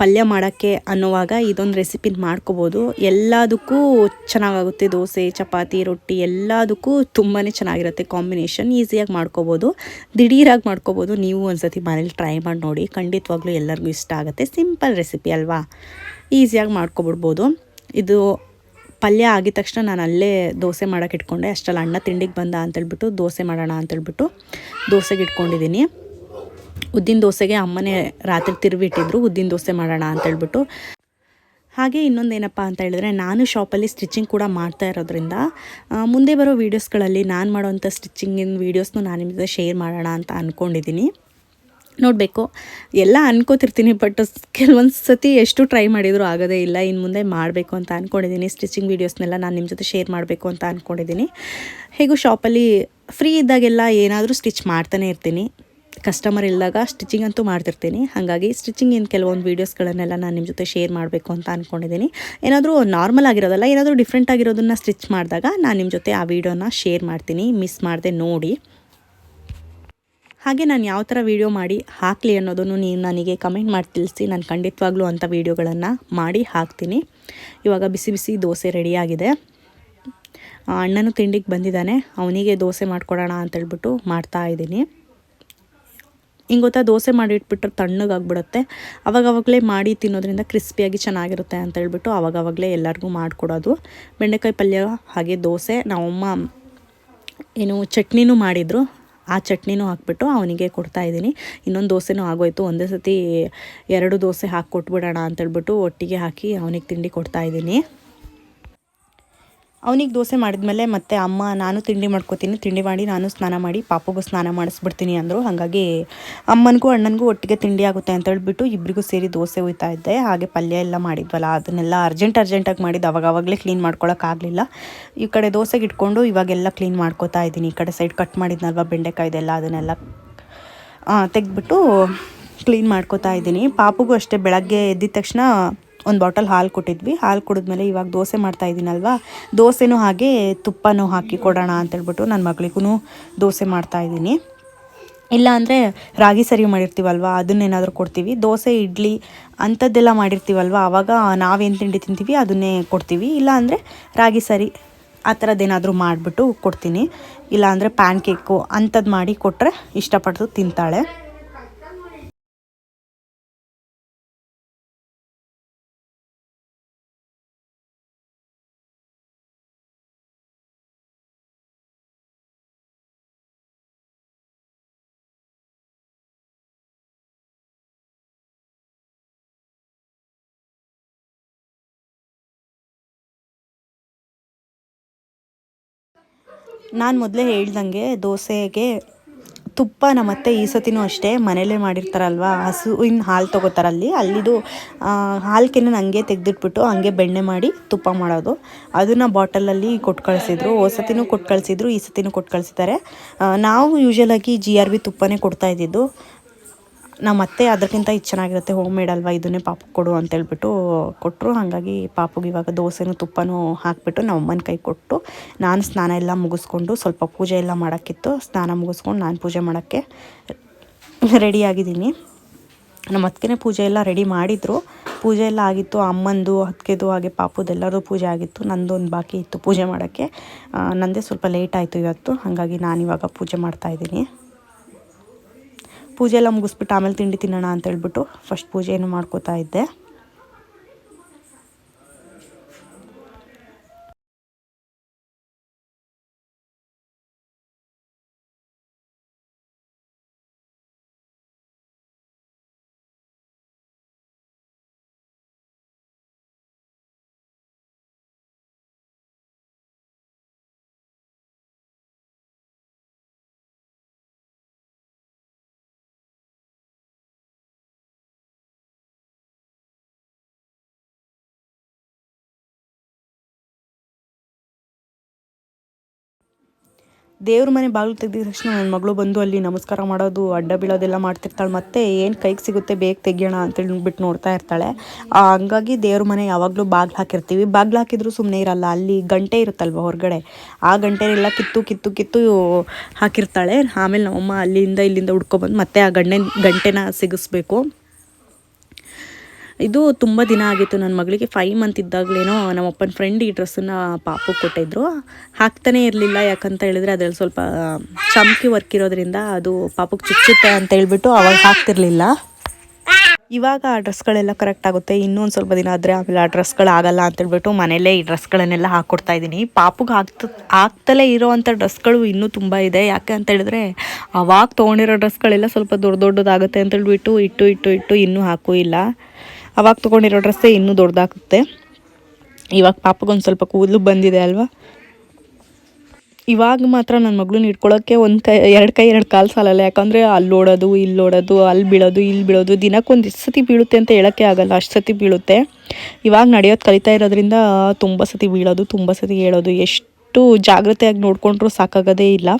ಪಲ್ಯ ಮಾಡೋಕ್ಕೆ ಅನ್ನುವಾಗ ಇದೊಂದು ರೆಸಿಪಿನ ಮಾಡ್ಕೋಬೋದು. ಎಲ್ಲದಕ್ಕೂ ಚೆನ್ನಾಗಾಗುತ್ತೆ. ದೋಸೆ, ಚಪಾತಿ, ರೊಟ್ಟಿ ಎಲ್ಲದಕ್ಕೂ ತುಂಬಾ ಚೆನ್ನಾಗಿರುತ್ತೆ. ಕಾಂಬಿನೇಷನ್ ಈಸಿಯಾಗಿ ಮಾಡ್ಕೋಬೋದು. ದಿಢೀರಾಗಿ ಮಾಡ್ಕೋಬೋದು. ನೀವು ಒಂದ್ಸತಿ ಮನೇಲಿ ಟ್ರೈ ಮಾಡಿ ನೋಡಿ. ಖಂಡಿತವಾಗ್ಲೂ ಎಲ್ಲರಿಗೂ ಇಷ್ಟ ಆಗುತ್ತೆ. ಸಿಂಪಲ್ ರೆಸಿಪಿ ಅಲ್ವಾ? ಈಸಿಯಾಗಿ ಮಾಡ್ಕೊಬಿಡ್ಬೋದು. ಇದು ಪಲ್ಯ ಆಗಿದ ತಕ್ಷಣ ನಾನು ಅಲ್ಲೇ ದೋಸೆ ಮಾಡೋಕೆ ಇಟ್ಕೊಂಡೆ. ಅಷ್ಟರಲ್ಲಿ ಅಣ್ಣ ತಿಂಡಿಗೆ ಬಂದ ಅಂತೇಳ್ಬಿಟ್ಟು ದೋಸೆ ಮಾಡೋಣ ಅಂತೇಳ್ಬಿಟ್ಟು ದೋಸೆಗೆ ಇಟ್ಕೊಂಡಿದ್ದೀನಿ ಉದ್ದಿನ ದೋಸೆಗೆ ಅಮ್ಮನೇ ರಾತ್ರಿ ತಿರುವಿಟ್ಟಿದ್ರು ಉದ್ದಿನ ದೋಸೆ ಮಾಡೋಣ ಅಂತೇಳ್ಬಿಟ್ಟು ಹಾಗೆ ಇನ್ನೊಂದು ಏನಪ್ಪ ಅಂತ ಹೇಳಿದ್ರೆ, ನಾನು ಶಾಪಲ್ಲಿ ಸ್ಟಿಚಿಂಗ್ ಕೂಡ ಮಾಡ್ತಾ ಇರೋದ್ರಿಂದ ಮುಂದೆ ಬರೋ ವೀಡಿಯೋಸ್ಗಳಲ್ಲಿ ನಾನು ಮಾಡೋವಂಥ ಸ್ಟಿಚಿಂಗಿನ ವೀಡಿಯೋಸ್ನು ನಾನು ನಿಮ್ಮ ಜೊತೆ ಶೇರ್ ಮಾಡೋಣ ಅಂತ ಅಂದ್ಕೊಂಡಿದ್ದೀನಿ ನೋಡಬೇಕು. ಎಲ್ಲ ಅನ್ಕೋತಿರ್ತೀನಿ ಬಟ್ ಕೆಲವೊಂದು ಸತಿ ಎಷ್ಟು ಟ್ರೈ ಮಾಡಿದರೂ ಆಗೋದೇ ಇಲ್ಲ ಇನ್ನು ಮುಂದೆ ಮಾಡಬೇಕು ಅಂತ ಅಂದ್ಕೊಂಡಿದ್ದೀನಿ ಸ್ಟಿಚಿಂಗ್ ವೀಡಿಯೋಸ್ನೆಲ್ಲ ನಾನು ನಿಮ್ಮ ಜೊತೆ ಶೇರ್ ಮಾಡಬೇಕು ಅಂತ ಅಂದ್ಕೊಂಡಿದ್ದೀನಿ ಹೇಗೂ ಶಾಪಲ್ಲಿ ಫ್ರೀ ಇದ್ದಾಗೆಲ್ಲ ಏನಾದರೂ ಸ್ಟಿಚ್ ಮಾಡ್ತಾನೆ ಇರ್ತೀನಿ. ಕಸ್ಟಮರ್ ಇಲ್ಲದಾಗ ಸ್ಟಿಚಿಂಗ್ ಅಂತೂ ಮಾಡ್ತಿರ್ತೀನಿ. ಹಾಗಾಗಿ ಸ್ಟಿಚಿಂಗ್ ಸ್ಟಿಚಿಂಗಿನ ಕೆಲವೊಂದು ವೀಡಿಯೋಸ್ಗಳನ್ನೆಲ್ಲ ನಾನು ನಿಮ್ಮ ಜೊತೆ ಶೇರ್ ಮಾಡಬೇಕು ಅಂತ ಅಂದ್ಕೊಂಡಿದ್ದೀನಿ ಏನಾದರೂ ನಾರ್ಮಲ್ ಆಗಿರೋದಲ್ಲ, ಏನಾದರೂ ಡಿಫ್ರೆಂಟ್ ಆಗಿರೋದನ್ನು ಸ್ಟಿಚ್ ಮಾಡಿದಾಗ ನಾನು ನಿಮ್ಮ ಜೊತೆ ಆ ವೀಡಿಯೋನ ಶೇರ್ ಮಾಡ್ತೀನಿ. ಮಿಸ್ ಮಾಡದೆ ನೋಡಿ. ಹಾಗೆ ನಾನು ಯಾವ ಥರ ವೀಡಿಯೋ ಮಾಡಿ ಹಾಕಲಿ ಅನ್ನೋದನ್ನು ನೀವು ನನಗೆ ಕಮೆಂಟ್ ಮಾಡಿ ತಿಳಿಸಿ. ನಾನು ಖಂಡಿತವಾಗ್ಲೂ ಅಂಥ ವೀಡಿಯೋಗಳನ್ನು ಮಾಡಿ ಹಾಕ್ತೀನಿ. ಇವಾಗ ಬಿಸಿ ಬಿಸಿ ದೋಸೆ ರೆಡಿಯಾಗಿದೆ ಅಣ್ಣನೂ ತಿಂಡಿಗೆ ಬಂದಿದ್ದಾನೆ. ಅವನಿಗೆ ದೋಸೆ ಮಾಡಿಕೊಡೋಣ ಅಂತೇಳ್ಬಿಟ್ಟು ಮಾಡ್ತಾ ಇದ್ದೀನಿ. ಹಿಂಗೆ ಗೊತ್ತಾ ದೋಸೆ ಮಾಡಿ ಇಟ್ಬಿಟ್ರೆ ತಣ್ಣಗಾಗ್ಬಿಡುತ್ತೆ ಅವಾಗವಾಗಲೇ ಮಾಡಿ ತಿನ್ನೋದ್ರಿಂದ ಕ್ರಿಸ್ಪಿಯಾಗಿ ಚೆನ್ನಾಗಿರುತ್ತೆ ಅಂತ ಹೇಳ್ಬಿಟ್ಟು ಅವಾಗವಾಗಲೇ ಎಲ್ಲರಿಗೂ ಮಾಡಿಕೊಡೋದು. ಬೆಂಡೆಕಾಯಿ ಪಲ್ಯ ಹಾಗೆ ದೋಸೆ. ನಮ್ಮಮ್ಮ ಏನು ಚಟ್ನಿನೂ ಮಾಡಿದರು. ಆ ಚಟ್ನಿನೂ ಹಾಕ್ಬಿಟ್ಟು ಅವನಿಗೆ ಕೊಡ್ತಾ ಇದ್ದೀನಿ. ಇನ್ನೊಂದು ದೋಸೆನೂ ಆಗೋಯ್ತು. ಒಂದೇ ಸತಿ ಎರಡು ದೋಸೆ ಹಾಕಿ ಕೊಟ್ಬಿಡೋಣ ಅಂತೇಳ್ಬಿಟ್ಟು ಒಟ್ಟಿಗೆ ಹಾಕಿ ಅವನಿಗೆ ತಿಂಡಿ ಕೊಡ್ತಾ ಇದ್ದೀನಿ. ಅವನಿಗೆ ದೋಸೆ ಮಾಡಿದ್ಮೇಲೆ ಮತ್ತೆ ಅಮ್ಮ, ನಾನು ತಿಂಡಿ ಮಾಡ್ಕೋತೀನಿ, ತಿಂಡಿ ಮಾಡಿ, ನಾನು ಸ್ನಾನ ಮಾಡಿ, ಪಾಪಗೂ ಸ್ನಾನ ಮಾಡಿಸ್ಬಿಡ್ತೀನಿ ಅಂದರು. ಹಾಗಾಗಿ ಅಮ್ಮನಿಗೂ ಅಣ್ಣನಿಗೂ ಒಟ್ಟಿಗೆ ತಿಂಡಿ ಆಗುತ್ತೆ ಅಂತ ಹೇಳ್ಬಿಟ್ಟು ಇಬ್ಬರಿಗೂ ಸೇರಿ ದೋಸೆ ಹೋಯ್ತಾ ಇದ್ದೆ. ಹಾಗೆ ಪಲ್ಯ ಎಲ್ಲ ಮಾಡಿದ್ವಲ್ಲ, ಅದನ್ನೆಲ್ಲ ಅರ್ಜೆಂಟ್ ಅರ್ಜೆಂಟಾಗಿ ಮಾಡಿದ್ದು. ಅವಾಗವಾಗಲೇ ಕ್ಲೀನ್ ಮಾಡ್ಕೊಳಕ್ಕಾಗಲಿಲ್ಲ ಈ ಕಡೆ ದೋಸೆಗೆ ಇಟ್ಕೊಂಡು ಇವಾಗೆಲ್ಲ ಕ್ಲೀನ್ ಮಾಡ್ಕೋತಾ ಇದ್ದೀನಿ. ಈ ಕಡೆ ಸೈಡ್ ಕಟ್ ಮಾಡಿದ್ನಲ್ವ ಬೆಂಡೆಕಾಯ್ದೆಲ್ಲ ಅದನ್ನೆಲ್ಲ ತೆಗೆದ್ಬಿಟ್ಟು ಕ್ಲೀನ್ ಮಾಡ್ಕೋತಾ ಇದ್ದೀನಿ. ಪಾಪುಗೂ ಅಷ್ಟೇ, ಬೆಳಗ್ಗೆ ಎದ್ದಿದ ತಕ್ಷಣ ಒಂದು ಬಾಟಲ್ ಹಾಲು ಕೊಟ್ಟಿದ್ವಿ. ಹಾಲು ಕುಡಿದ್ಮೇಲೆ ಇವಾಗ ದೋಸೆ ಮಾಡ್ತಾ ಇದ್ದೀನಲ್ವಾ ದೋಸೆನೂ ಹಾಗೆ ತುಪ್ಪನೂ ಹಾಕಿ ಕೊಡೋಣ ಅಂತೇಳ್ಬಿಟ್ಟು ನನ್ನ ಮಗಳಿಗೂ ದೋಸೆ ಮಾಡ್ತಾ ಇದ್ದೀನಿ ಇಲ್ಲ ಅಂದರೆ ರಾಗಿ ಸರಿ ಮಾಡಿರ್ತೀವಲ್ವ? ಅದನ್ನೇನಾದರೂ ಕೊಡ್ತೀವಿ. ದೋಸೆ, ಇಡ್ಲಿ ಅಂಥದ್ದೆಲ್ಲ ಮಾಡಿರ್ತೀವಲ್ವ? ಆವಾಗ ನಾವೇನು ತಿಂಡಿ ತಿಂತೀವಿ, ಅದನ್ನೇ ಕೊಡ್ತೀವಿ. ಇಲ್ಲ ಅಂದರೆ ರಾಗಿ ಸರಿ ಆ ಥರದ್ದೇನಾದರೂ ಮಾಡಿಬಿಟ್ಟು ಕೊಡ್ತೀನಿ. ಇಲ್ಲ ಅಂದರೆ ಪ್ಯಾನ್ ಕೇಕು ಅಂಥದ್ದು ಮಾಡಿ ಕೊಟ್ಟರೆ ಇಷ್ಟಪಟ್ಟು ತಿಂತಾಳೆ. ನಾನು ಮೊದಲೇ ಹೇಳ್ದಂಗೆ ದೋಸೆಗೆ ತುಪ್ಪ ನಮ್ಮತ್ತೆ ಈ ಸತಿನೂ ಅಷ್ಟೇ, ಮನೇಲೇ ಮಾಡಿರ್ತಾರಲ್ವ? ಹಸುವಿನ ಹಾಲು ತೊಗೋತಾರಲ್ಲಿ ಅಲ್ಲಿದು ಹಾಲ್ಕಿನ ಕೆನೆ ಹಂಗೆ ತೆಗೆದಿಟ್ಬಿಟ್ಟು ಹಂಗೆ ಬೆಣ್ಣೆ ಮಾಡಿ ತುಪ್ಪ ಮಾಡೋದು. ಅದನ್ನು ಬಾಟಲಲ್ಲಿ ಕೊಟ್ಟು ಕಳಿಸಿದ್ರು. ಸತಿನೂ ಕೊಟ್ಟು ಕಳಿಸಿದ್ರು, ಈ ಸತಿನೂ ಕೊಟ್ಟು ಕಳಿಸಿದ್ದಾರೆ. ನಾವು ಯೂಶಲಾಗಿ ಜಿ ಆರ್ ಬಿ ತುಪ್ಪನೇ ಕೊಡ್ತಾ ಇದ್ದಿದ್ದು. ನಮ್ಮ ಅತ್ತೆ ಅದಕ್ಕಿಂತ ಇದು ಚೆನ್ನಾಗಿರುತ್ತೆ ಹೋಮ್ ಮೇಡ್ ಅಲ್ವಾ, ಇದನ್ನೇ ಪಾಪು ಕೊಡು ಅಂತೇಳ್ಬಿಟ್ಟು ಕೊಟ್ಟರು ಹಾಗಾಗಿ ಪಾಪುಗೆ ಇವಾಗ ದೋಸೆನೂ ತುಪ್ಪನೂ ಹಾಕಿಬಿಟ್ಟು ನಮ್ಮ ಅಮ್ಮನ ಕೈ ಕೊಟ್ಟು ನಾನು ಸ್ನಾನ ಎಲ್ಲ ಮುಗಿಸ್ಕೊಂಡು ಸ್ವಲ್ಪ ಪೂಜೆ ಎಲ್ಲ ಮಾಡೋಕ್ಕಿತ್ತು. ಸ್ನಾನ ಮುಗಿಸ್ಕೊಂಡು ನಾನು ಪೂಜೆ ಮಾಡೋಕ್ಕೆ ರೆಡಿಯಾಗಿದ್ದೀನಿ ನಮ್ಮ ಅತ್ತಿಗೆನೇ ಪೂಜೆ ಎಲ್ಲ ರೆಡಿ ಮಾಡಿದರು. ಪೂಜೆ ಎಲ್ಲ ಆಗಿತ್ತು, ಅಮ್ಮಂದು ಅತ್ತಿಗೆದು ಹಾಗೆ ಪಾಪುದೆಲ್ಲರದು ಪೂಜೆ ಆಗಿತ್ತು. ನಂದು ಒಂದು ಬಾಕಿ ಇತ್ತು ಪೂಜೆ ಮಾಡೋಕ್ಕೆ. ನಂದೇ ಸ್ವಲ್ಪ ಲೇಟ್ ಆಯಿತು ಇವತ್ತು. ಹಾಗಾಗಿ ನಾನು ಇವಾಗ ಪೂಜೆ ಮಾಡ್ತಾಯಿದ್ದೀನಿ ಪೂಜೆ ಎಲ್ಲ ಮುಗಿಸ್ಬಿಟ್ಟು ಆಮೇಲೆ ತಿಂಡಿ ತಿನ್ನೋಣ ಅಂತ ಹೇಳ್ಬಿಟ್ಟು ಫಸ್ಟ್ ಪೂಜೆಯನ್ನು ಮಾಡ್ಕೋತಾ ಇದ್ದೆ. ದೇವ್ರ ಮನೆ ಬಾಗಿಲು ತೆಗ್ದಿದ ತಕ್ಷಣ ನನ್ನ ಮಗಳು ಬಂದು ಅಲ್ಲಿ ನಮಸ್ಕಾರ ಮಾಡೋದು, ಅಡ್ಡ ಬೀಳೋದೆಲ್ಲ ಮಾಡ್ತಿರ್ತಾಳೆ. ಮತ್ತೆ ಏನು ಕೈಗೆ ಸಿಗುತ್ತೆ ಬೇಗ ತೆಗಿಯೋಣ ಅಂತೇಳಿ ಬಿಟ್ಟು ನೋಡ್ತಾ ಇರ್ತಾಳೆ. ಹಂಗಾಗಿ ದೇವ್ರ ಮನೆ ಯಾವಾಗಲೂ ಬಾಗಿಲು ಹಾಕಿರ್ತೀವಿ. ಬಾಗಿಲು ಹಾಕಿದ್ರು ಸುಮ್ಮನೆ ಇರಲ್ಲ, ಅಲ್ಲಿ ಗಂಟೆ ಇರುತ್ತಲ್ವ ಹೊರಗಡೆ? ಆ ಗಂಟೆನೆಲ್ಲ ಕಿತ್ತು ಕಿತ್ತು ಕಿತ್ತು ಹಾಕಿರ್ತಾಳೆ. ಆಮೇಲೆ ನಮ್ಮಮ್ಮ ಅಲ್ಲಿಂದ ಇಲ್ಲಿಂದ ಹುಡ್ಕೊಬಂದು ಮತ್ತೆ ಆ ಗಂಟೆ ಗಂಟೆನ ಸಿಗಿಸ್ಬೇಕು. ಇದು ತುಂಬ ದಿನ ಆಗಿತ್ತು. ನನ್ನ ಮಗಳಿಗೆ ಫೈವ್ ಮಂತ್ ಇದ್ದಾಗಲೇನೋ ನಮ್ಮಪ್ಪನ ಫ್ರೆಂಡ್ ಈ ಡ್ರೆಸ್ಸನ್ನು ಪಾಪು ಕೊಟ್ಟಿದ್ರು. ಹಾಕ್ತಾನೆ ಇರಲಿಲ್ಲ ಯಾಕಂತ ಹೇಳಿದ್ರೆ ಅದರಲ್ಲಿ ಸ್ವಲ್ಪ ಚಮಕಿ ವರ್ಕ್ ಇರೋದ್ರಿಂದ ಅದು ಪಾಪಕ್ಕೆ ಚುಚ್ಚುತ್ತೆ ಅಂತ ಹೇಳಿಬಿಟ್ಟು ಅವಾಗ ಹಾಕ್ತಿರ್ಲಿಲ್ಲ. ಇವಾಗ ಆ ಡ್ರೆಸ್ಗಳೆಲ್ಲ ಕರೆಕ್ಟ್ ಆಗುತ್ತೆ. ಇನ್ನೊಂದು ಸ್ವಲ್ಪ ದಿನ ಆದರೆ ಆಮೇಲೆ ಆ ಡ್ರೆಸ್ಗಳು ಆಗಲ್ಲ ಅಂತೇಳ್ಬಿಟ್ಟು ಮನೇಲೇ ಈ ಡ್ರೆಸ್ಗಳನ್ನೆಲ್ಲ ಹಾಕ್ಕೊಡ್ತಾ ಇದ್ದೀನಿ. ಪಾಪುಗೆ ಹಾಕ್ತ ಆಗ್ತಲೇ ಇರೋವಂಥ ಡ್ರೆಸ್ಗಳು ಇನ್ನೂ ತುಂಬ ಇದೆ. ಯಾಕೆ ಅಂತ ಹೇಳಿದ್ರೆ ಅವಾಗ ತೊಗೊಂಡಿರೋ ಡ್ರೆಸ್ಗಳೆಲ್ಲ ಸ್ವಲ್ಪ ದೊಡ್ಡ ದೊಡ್ಡದಾಗುತ್ತೆ ಅಂತ ಹೇಳ್ಬಿಟ್ಟು ಇಟ್ಟು ಇಟ್ಟು ಇಟ್ಟು ಇನ್ನೂ ಹಾಕೂ ಇಲ್ಲ. ಅವಾಗ ತೊಗೊಂಡಿರೋ ಡ್ರೆಸ್ಸೇ ಇನ್ನೂ ದೊಡ್ಡದಾಗುತ್ತೆ ಇವಾಗ ಪಾಪಗೊಂದು ಸ್ವಲ್ಪ ಕೂದಲು ಬಂದಿದೆ ಅಲ್ವಾ? ಇವಾಗ ಮಾತ್ರ ನನ್ನ ಮಗಳನ್ನ ಇಟ್ಕೊಳ್ಳೋಕ್ಕೆ ಒಂದು ಕೈ, ಎರಡು ಕೈ, ಎರಡು ಕಾಲು ಸಾಲಲ್ಲ. ಯಾಕಂದರೆ ಅಲ್ಲಿ ಓಡೋದು, ಇಲ್ಲಿ ಓಡೋದು, ಅಲ್ಲಿ ಬೀಳೋದು, ಇಲ್ಲಿ ಬೀಳೋದು ದಿನಕ್ಕೊಂದು ಎಷ್ಟು ಸತಿ ಬೀಳುತ್ತೆ ಅಂತ ಹೇಳೋಕ್ಕೆ ಆಗಲ್ಲ. ಅಷ್ಟು ಸತಿ ಬೀಳುತ್ತೆ. ಇವಾಗ ನಡೆಯೋದು ಕಲಿತಾ ಇರೋದ್ರಿಂದ ತುಂಬ ಸತಿ ಬೀಳೋದು, ತುಂಬ ಸತಿ ಹೇಳೋದು. ಎಷ್ಟು ಜಾಗ್ರತೆಯಾಗಿ ನೋಡಿಕೊಂಡ್ರೂ ಸಾಕಾಗೋದೇ ಇಲ್ಲ.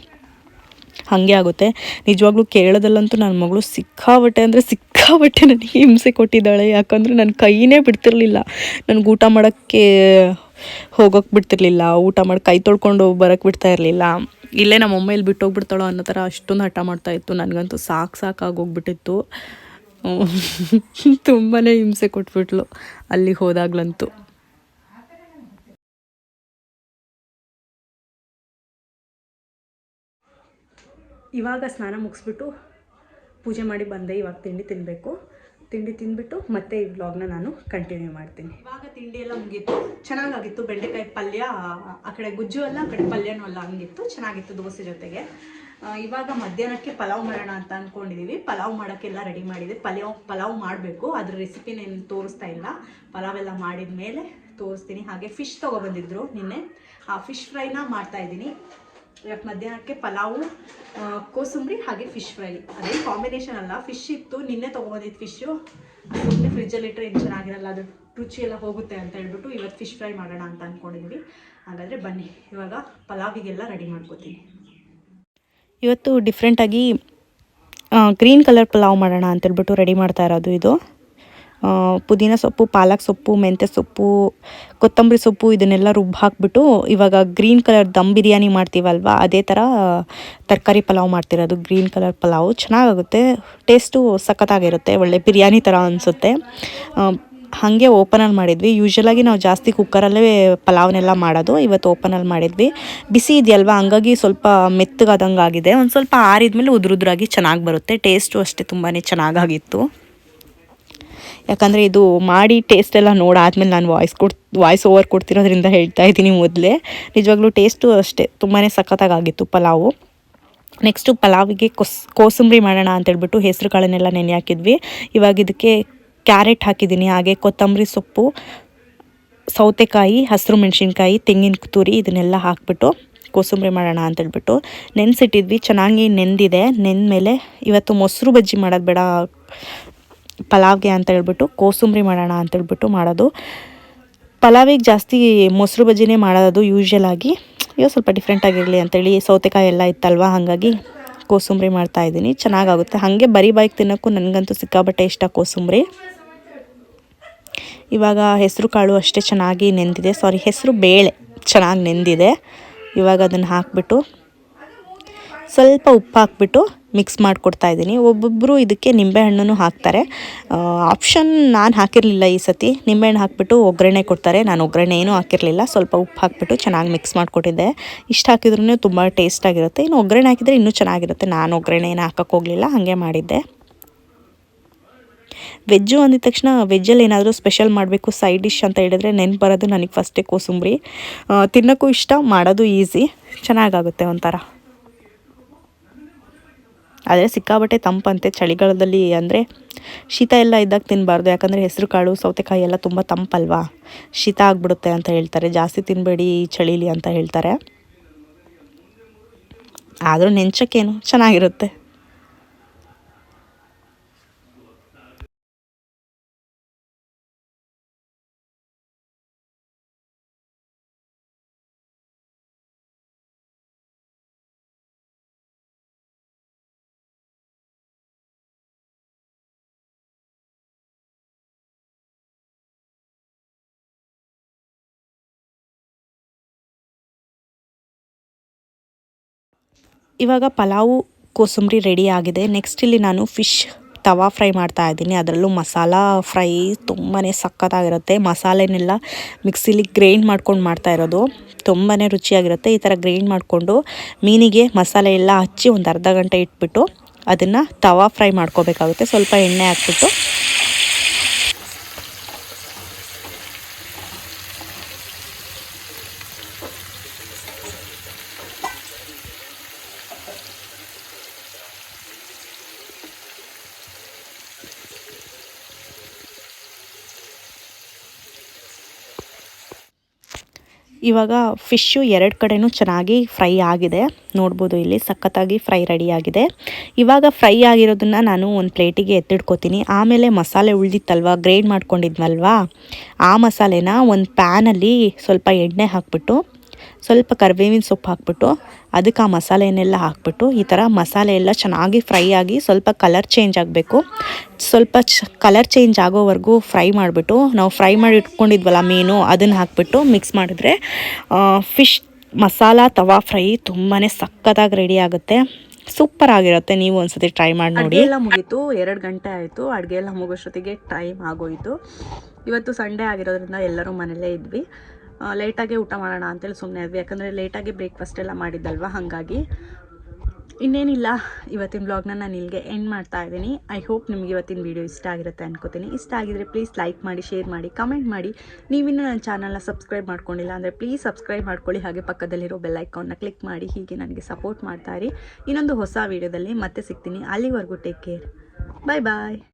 ಹಾಗೆ ಆಗುತ್ತೆ. ನಿಜವಾಗ್ಲೂ ಕೇರಳದಲ್ಲಂತೂ ನನ್ನ ಮಗಳು ಸಿಕ್ಕಾಬಟ್ಟೆ ಅಂದರೆ ಸಿಕ್ಕಾಬಟ್ಟೆ ನನಗೆ ಹಿಂಸೆ ಕೊಟ್ಟಿದ್ದಾಳೆ. ಯಾಕಂದರೆ ನನ್ನ ಕೈನೇ ಬಿಡ್ತಿರ್ಲಿಲ್ಲ. ನನಗೆ ಊಟ ಮಾಡೋಕ್ಕೆ ಹೋಗೋಕ್ಕೆ ಬಿಡ್ತಿರ್ಲಿಲ್ಲ. ಊಟ ಮಾಡಿ ಕೈ ತೊಳ್ಕೊಂಡು ಬರೋಕ್ಕೆ ಬಿಡ್ತಾ ಇರಲಿಲ್ಲ. ಇಲ್ಲೇ ನಮ್ಮ ಅಮ್ಮ ಬಿಟ್ಟೋಗ್ಬಿಡ್ತಾಳೋ ಅನ್ನೋ ಥರ ಅಷ್ಟೊಂದು ಹಠ ಮಾಡ್ತಾ ಇತ್ತು. ನನಗಂತೂ ಸಾಕು ಹೋಗ್ಬಿಟ್ಟಿತ್ತು ತುಂಬಾ ಹಿಂಸೆ ಕೊಟ್ಬಿಟ್ಲು ಅಲ್ಲಿಗೆ ಹೋದಾಗ್ಲಂತೂ. ಇವಾಗ ಸ್ನಾನ ಮುಗಿಸ್ಬಿಟ್ಟು ಪೂಜೆ ಮಾಡಿ ಬಂದೆ, ಇವಾಗ ತಿಂಡಿ ತಿನ್ನಬೇಕು ತಿಂಡಿ ತಿಂದ್ಬಿಟ್ಟು ಮತ್ತೆ ಈ ವ್ಲಾಗ್ನ ನಾನು ಕಂಟಿನ್ಯೂ ಮಾಡ್ತೀನಿ. ಇವಾಗ ತಿಂಡಿ ಎಲ್ಲ ಮುಗೀತು. ಚೆನ್ನಾಗಾಗಿತ್ತು. ಬೆಂಡೆಕಾಯಿ ಪಲ್ಯ, ಆ ಕಡೆ ಗುಜ್ಜು ಅಲ್ಲ, ಆ ಕಡೆ ಪಲ್ಯನೂ ಅಲ್ಲ, ಹಂಗಿತ್ತು. ಚೆನ್ನಾಗಿತ್ತು ದೋಸೆ ಜೊತೆಗೆ. ಇವಾಗ ಮಧ್ಯಾಹ್ನಕ್ಕೆ ಪಲಾವ್ ಮಾಡೋಣ ಅಂತ ಅಂದ್ಕೊಂಡಿದ್ದೀವಿ ಪಲಾವ್ ಮಾಡೋಕ್ಕೆಲ್ಲ ರೆಡಿ ಮಾಡಿದೆ ಪಲಾವ್ ಪಲಾವ್ ಮಾಡಬೇಕು. ಅದ್ರ ರೆಸಿಪಿನೇನು ತೋರಿಸ್ತಾ ಇಲ್ಲ. ಪಲಾವ್ ಎಲ್ಲ ಮಾಡಿದ ಮೇಲೆ ತೋರಿಸ್ತೀನಿ. ಹಾಗೆ ಫಿಶ್ ತೊಗೊಬಂದಿದ್ರು ನಿನ್ನೆ. ಆ ಫಿಶ್ ಫ್ರೈನ ಮಾಡ್ತಾ ಇದ್ದೀನಿ. ಇವತ್ತು ಮಧ್ಯಾಹ್ನಕ್ಕೆ ಪಲಾವು ಕೋಸಂಬರಿ ಹಾಗೆ ಫಿಶ್ ಫ್ರೈ ಅದೇ ಕಾಂಬಿನೇಷನ್ ಅಲ್ಲ ಫಿಶ್ ಇತ್ತು, ನಿನ್ನೆ ತೊಗೊಬೋದಿತ್ತು ಫಿಶ್ಶು ಸುಮ್ಮನೆ ಫ್ರಿಜ್ಜಲ್ಲಿ ಇಟ್ಟರೆ ಏನು ಚೆನ್ನಾಗಿರಲ್ಲ, ಅದು ರುಚಿ ಎಲ್ಲ ಹೋಗುತ್ತೆ ಅಂತ ಹೇಳ್ಬಿಟ್ಟು ಇವತ್ತು ಫಿಶ್ ಫ್ರೈ ಮಾಡೋಣ ಅಂತ ಅಂದ್ಕೊಂಡಿದ್ವಿ ಹಾಗಾದರೆ ಬನ್ನಿ, ಇವಾಗ ಪಲಾವಿಗೆಲ್ಲ ರೆಡಿ ಮಾಡ್ಕೋತೀನಿ. ಇವತ್ತು ಡಿಫ್ರೆಂಟಾಗಿ ಗ್ರೀನ್ ಕಲರ್ ಪಲಾವ್ ಮಾಡೋಣ ಅಂತೇಳ್ಬಿಟ್ಟು ರೆಡಿ ಮಾಡ್ತಾ ಇರೋದು ಇದು. ಪುದೀನ ಸೊಪ್ಪು, ಪಾಲಕ್ ಸೊಪ್ಪು, ಮೆಂತ್ಯ ಸೊಪ್ಪು, ಕೊತ್ತಂಬರಿ ಸೊಪ್ಪು ಇದನ್ನೆಲ್ಲ ರುಬ್ಬಿ ಹಾಕ್ಬಿಟ್ಟು ಇವಾಗ ಗ್ರೀನ್ ಕಲರ್ ದಮ್ ಬಿರಿಯಾನಿ ಮಾಡ್ತೀವಲ್ವ, ಅದೇ ಥರ ತರಕಾರಿ ಪಲಾವ್ ಮಾಡ್ತಿರೋದು ಗ್ರೀನ್ ಕಲರ್ ಪಲಾವ್. ಚೆನ್ನಾಗಾಗುತ್ತೆ, ಟೇಸ್ಟು ಸಖತ್ತಾಗಿರುತ್ತೆ, ಒಳ್ಳೆ ಬಿರಿಯಾನಿ ಥರ ಅನಿಸುತ್ತೆ. ಹಾಗೆ ಓಪನಲ್ಲಿ ಮಾಡಿದ್ವಿ. ಯೂಶ್ವಲಾಗಿ ನಾವು ಜಾಸ್ತಿ ಕುಕ್ಕರಲ್ಲೇ ಪಲಾವ್ನೆಲ್ಲ ಮಾಡೋದು, ಇವತ್ತು ಓಪನಲ್ಲಿ ಮಾಡಿದ್ವಿ. ಬಿಸಿ ಇದೆಯಲ್ವ, ಹಂಗಾಗಿ ಸ್ವಲ್ಪ ಮೆತ್ತಗಾದಂಗೆ ಆಗಿದೆ ಒಂದು ಸ್ವಲ್ಪ ಆರಿದ ಮೇಲೆ ಉದುರುದ್ರಾಗಿ ಚೆನ್ನಾಗಿ ಬರುತ್ತೆ, ಟೇಸ್ಟು ಅಷ್ಟೇ ತುಂಬಾ ಚೆನ್ನಾಗಾಗಿತ್ತು. ಯಾಕಂದರೆ ಇದು ಮಾಡಿ ಟೇಸ್ಟ್ ಎಲ್ಲ ನೋಡಾದ್ಮೇಲೆ ನಾನು ವಾಯ್ಸ್ ಕೊಡ್ ವಾಯ್ಸ್ ಓವರ್ ಕೊಡ್ತಿರೋದ್ರಿಂದ ಹೇಳ್ತಾ ಇದ್ದೀನಿ ಮೊದಲೇ. ನಿಜವಾಗ್ಲೂ ಟೇಸ್ಟು ಅಷ್ಟೇ ತುಂಬಾ ಸಖತ್ತಾಗಿತ್ತು ಪಲಾವು. ನೆಕ್ಸ್ಟು ಪಲಾವಿಗೆ ಕೊಸ್, ಕೋಸಂಬರಿ ಮಾಡೋಣ ಅಂತೇಳ್ಬಿಟ್ಟು ಹೆಸರು ಕಾಳನ್ನೆಲ್ಲ ನೆನೆ ಹಾಕಿದ್ವಿ ಇವಾಗ ಇದಕ್ಕೆ ಕ್ಯಾರೆಟ್ ಹಾಕಿದ್ದೀನಿ, ಹಾಗೆ ಕೊತ್ತಂಬರಿ ಸೊಪ್ಪು, ಸೌತೆಕಾಯಿ, ಹಸಿರು ಮೆಣಸಿನ್ಕಾಯಿ, ತೆಂಗಿನ ತುರಿ ಇದನ್ನೆಲ್ಲ ಹಾಕ್ಬಿಟ್ಟು ಕೋಸಂಬರಿ ಮಾಡೋಣ ಅಂತೇಳ್ಬಿಟ್ಟು ನೆನೆಸಿಟ್ಟಿದ್ವಿ. ಚೆನ್ನಾಗಿ ನೆಂದಿದೆ ನೆಂದ ಮೇಲೆ ಇವತ್ತು ಮೊಸರು ಬಜ್ಜಿ ಮಾಡೋದು ಬೇಡ. ಪಲಾವ್ಗೆ ಅಂತ ಹೇಳ್ಬಿಟ್ಟು, ಕೋಸುಂಬ್ರಿ ಮಾಡೋಣ ಅಂತ ಹೇಳ್ಬಿಟ್ಟು ಮಾಡೋದು. ಪಲಾವಿಗೆ ಜಾಸ್ತಿ ಮೊಸರು ಬಜ್ಜಿನೇ ಮಾಡೋದು ಯೂಶ್ವಲ್ ಆಗಿ. ಸ್ವಲ್ಪ ಡಿಫ್ರೆಂಟಾಗಿರಲಿ ಅಂತೇಳಿ ಸೌತೆಕಾಯಿ ಎಲ್ಲ ಇತ್ತಲ್ವ, ಹಾಗಾಗಿ ಕೋಸುಂಬರಿ ಮಾಡ್ತಾ ಇದ್ದೀನಿ. ಚೆನ್ನಾಗಾಗುತ್ತೆ. ಹಾಗೆ ಬರೀ ಬಾಯಿಗೆ ತಿನ್ನೋಕ್ಕೂ ನನಗಂತೂ ಸಿಕ್ಕಾಬಟ್ಟೆ ಇಷ್ಟ ಕೋಸುಂಬರಿ. ಇವಾಗ ಹೆಸರು ಕಾಳು ಅಷ್ಟೇ ಚೆನ್ನಾಗಿ ನೆಂದಿದೆ. ಸಾರಿ ಹೆಸರು ಬೇಳೆ ಚೆನ್ನಾಗಿ ನೆಂದಿದೆ. ಇವಾಗ ಅದನ್ನು ಹಾಕ್ಬಿಟ್ಟು ಸ್ವಲ್ಪ ಉಪ್ಪು ಹಾಕ್ಬಿಟ್ಟು ಮಿಕ್ಸ್ ಮಾಡಿಕೊಡ್ತಾ ಇದ್ದೀನಿ. ಒಬ್ಬೊಬ್ಬರು ಇದಕ್ಕೆ ನಿಂಬೆಹಣ್ಣು ಹಾಕ್ತಾರೆ. ಆಪ್ಷನ್ ನಾನು ಹಾಕಿರಲಿಲ್ಲ ಈ ಸತಿ. ನಿಂಬೆಹಣ್ಣು ಹಾಕ್ಬಿಟ್ಟು ಒಗ್ಗರಣೆ ಕೊಡ್ತಾರೆ. ನಾನು ಒಗ್ಗರಣೆ ಏನೂ ಹಾಕಿರಲಿಲ್ಲ. ಸ್ವಲ್ಪ ಉಪ್ಪು ಹಾಕ್ಬಿಟ್ಟು ಚೆನ್ನಾಗಿ ಮಿಕ್ಸ್ ಮಾಡಿಕೊಟ್ಟಿದ್ದೆ. ಇಷ್ಟು ಹಾಕಿದ್ರೂ ತುಂಬ ಟೇಸ್ಟಾಗಿರುತ್ತೆ ಇನ್ನು ಒಗ್ಗರಣೆ ಹಾಕಿದರೆ ಇನ್ನೂ ಚೆನ್ನಾಗಿರುತ್ತೆ. ನಾನು ಒಗ್ಗರಣೆ ಏನು ಹೋಗಲಿಲ್ಲ. ಹಾಗೆ ಮಾಡಿದ್ದೆ. ವೆಜ್ಜು ಅಂದಿದ ತಕ್ಷಣ ವೆಜ್ಜಲ್ಲಿ ಏನಾದರೂ ಸ್ಪೆಷಲ್ ಮಾಡಬೇಕು ಸೈಡ್ ಡಿಶ್ ಅಂತ ಹೇಳಿದ್ರೆ ನೆನ್ಪು ಬರೋದು ನನಗೆ ಫಸ್ಟೇ ಕೋಸಂಬರಿ. ತಿನ್ನೋಕ್ಕೂ ಇಷ್ಟ, ಮಾಡೋದು ಈಸಿ ಚೆನ್ನಾಗಾಗುತ್ತೆ ಒಂಥರ. ಆದರೆ ಸಿಕ್ಕಾಬಟ್ಟೆ ತಂಪಂತೆ ಚಳಿಗಾಲದಲ್ಲಿ ಅಂದರೆ ಶೀತ ಎಲ್ಲ ಇದ್ದಾಗ ತಿನ್ನಬಾರ್ದು ಯಾಕಂದರೆ ಹೆಸರು ಕಾಳು, ಸೌತೆಕಾಯಿ ಎಲ್ಲ ತುಂಬ ತಂಪಲ್ವಾ? ಶೀತ ಆಗಿಬಿಡುತ್ತೆ ಅಂತ ಹೇಳ್ತಾರೆ, ಜಾಸ್ತಿ ತಿನ್ನಬೇಡಿ ಚಳಿಲಿ ಅಂತ ಹೇಳ್ತಾರೆ. ಆದರೂ ನೆಂಚಕ್ಕೇನು ಚೆನ್ನಾಗಿರುತ್ತೆ. ಇವಾಗ ಪಲಾವು ಕೋಸಂಬರಿ ರೆಡಿ ಆಗಿದೆ. ನೆಕ್ಸ್ಟ್ ಇಲ್ಲಿ ನಾನು ಫಿಶ್ ತವಾ ಫ್ರೈ ಮಾಡ್ತಾ ಇದ್ದೀನಿ. ಅದರಲ್ಲೂ ಮಸಾಲ ಫ್ರೈ ತುಂಬಾ ಸಖತ್ತಾಗಿರುತ್ತೆ. ಮಸಾಲೆನೆಲ್ಲ ಮಿಕ್ಸಿಲಿ ಗ್ರೈಂಡ್ ಮಾಡ್ಕೊಂಡು ಮಾಡ್ತಾ ಇರೋದು. ತುಂಬಾ ರುಚಿಯಾಗಿರುತ್ತೆ. ಈ ಥರ ಗ್ರೈಂಡ್ ಮಾಡಿಕೊಂಡು ಮೀನಿಗೆ ಮಸಾಲೆ ಎಲ್ಲ ಹಚ್ಚಿ ಒಂದು ಅರ್ಧ ಗಂಟೆ ಇಟ್ಬಿಟ್ಟು ಅದನ್ನು ತವಾ ಫ್ರೈ ಮಾಡ್ಕೋಬೇಕಾಗುತ್ತೆ. ಸ್ವಲ್ಪ ಎಣ್ಣೆ ಹಾಕ್ಬಿಟ್ಟು ಇವಾಗ ಫಿಶ್ಶು ಎರಡು ಕಡೆನೂ ಚೆನ್ನಾಗಿ ಫ್ರೈ ಆಗಿದೆ. ನೋಡ್ಬೋದು ಇಲ್ಲಿ ಸಖತ್ತಾಗಿ ಫ್ರೈ ರೆಡಿ ಆಗಿದೆ. ಇವಾಗ ಫ್ರೈ ಆಗಿರೋದನ್ನು ನಾನು ಒಂದು ಪ್ಲೇಟಿಗೆ ಎತ್ತಿಡ್ಕೋತೀನಿ ಆಮೇಲೆ ಮಸಾಲೆ ಉಳಿದಿತ್ತಲ್ವ, ಗ್ರೈಂಡ್ ಮಾಡ್ಕೊಂಡಿದ್ನಲ್ವಾ, ಆ ಮಸಾಲೆನ ಒಂದು ಪ್ಯಾನಲ್ಲಿ ಸ್ವಲ್ಪ ಎಣ್ಣೆ ಹಾಕ್ಬಿಟ್ಟು ಸ್ವಲ್ಪ ಕರಿಬೇವಿನ ಸೊಪ್ಪು ಹಾಕ್ಬಿಟ್ಟು, ಅದಕ್ಕೆ ಆ ಮಸಾಲೆನೆಲ್ಲ ಹಾಕ್ಬಿಟ್ಟು, ಈ ಥರ ಮಸಾಲೆ ಎಲ್ಲ ಚೆನ್ನಾಗಿ ಫ್ರೈ ಆಗಿ ಸ್ವಲ್ಪ ಕಲರ್ ಚೇಂಜ್ ಆಗಬೇಕು. ಸ್ವಲ್ಪ ಚ, ಕಲರ್ ಚೇಂಜ್ ಆಗೋವರೆಗೂ ಫ್ರೈ ಮಾಡಿಬಿಟ್ಟು, ನಾವು ಫ್ರೈ ಮಾಡಿ ಇಟ್ಕೊಂಡಿದ್ವಲ್ಲ ಮೀನು, ಅದನ್ನು ಹಾಕ್ಬಿಟ್ಟು ಮಿಕ್ಸ್ ಮಾಡಿದ್ರೆ ಫಿಶ್ ಮಸಾಲ ತವಾ ಫ್ರೈ ತುಂಬಾ ಸಖತ್ತಾಗಿ ರೆಡಿ ಆಗುತ್ತೆ. ಸೂಪರ್ ಆಗಿರುತ್ತೆ, ನೀವು ಒಂದ್ಸತಿ ಟ್ರೈ ಮಾಡಿ ನೋಡಿ. ಎಲ್ಲ ಮುಗೀತು, ಎರಡು ಗಂಟೆ ಆಯಿತು, ಅಡುಗೆ ಎಲ್ಲ ಮುಗೋಷ್ಟೊತ್ತಿಗೆ ಟೈಮ್ ಆಗೋಯಿತು. ಇವತ್ತು ಸಂಡೇ ಆಗಿರೋದ್ರಿಂದ ಎಲ್ಲರೂ ಮನೇಲೇ ಇದ್ವಿ. ಲೇಟಾಗೆ ಊಟ ಮಾಡೋಣ ಅಂತೇಳಿ ಸುಮ್ಮನೆ ಇದ್ವಿ. ಯಾಕಂದರೆ ಲೇಟಾಗಿ ಬ್ರೇಕ್ಫಾಸ್ಟ್ ಎಲ್ಲ ಮಾಡಿದ್ದಲ್ವ, ಹಾಗಾಗಿ. ಇನ್ನೇನಿಲ್ಲ, ಇವತ್ತಿನ ಬ್ಲಾಗ್ನ ನಾನು ಇಲ್ಲಿಗೆ ಎಂಡ್ ಮಾಡ್ತಾ ಇದ್ದೀನಿ. ಐ ಹೋಪ್ ನಿಮ್ಗೆ ಇವತ್ತಿನ ವೀಡಿಯೋ ಇಷ್ಟ ಆಗಿರುತ್ತೆ ಅನ್ಕೋತೀನಿ. ಇಷ್ಟ ಆಗಿದ್ರೆ ಪ್ಲೀಸ್ ಲೈಕ್ ಮಾಡಿ ಶೇರ್ ಮಾಡಿ ಕಮೆಂಟ್ ಮಾಡಿ. ನೀವಿನ್ನೂ ನನ್ನ ಚಾನಲ್ನ ಸಬ್ಸ್ಕ್ರೈಬ್ ಮಾಡ್ಕೊಂಡಿಲ್ಲ ಅಂದರೆ ಪ್ಲೀಸ್ ಸಬ್ಸ್ಕ್ರೈಬ್ ಮಾಡ್ಕೊಳ್ಳಿ. ಹಾಗೆ ಪಕ್ಕದಲ್ಲಿರೋ ಬೆಲ್ಲೈಕಾನ್ನ ಕ್ಲಿಕ್ ಮಾಡಿ. ಹೀಗೆ ನನಗೆ ಸಪೋರ್ಟ್ ಮಾಡ್ತಾ ಇರಿ. ಇನ್ನೊಂದು ಹೊಸ ವೀಡಿಯೋದಲ್ಲಿ ಮತ್ತೆ ಸಿಗ್ತೀನಿ. ಅಲ್ಲಿವರೆಗೂ ಟೇಕ್ ಕೇರ್ ಬಾಯ್ ಬಾಯ್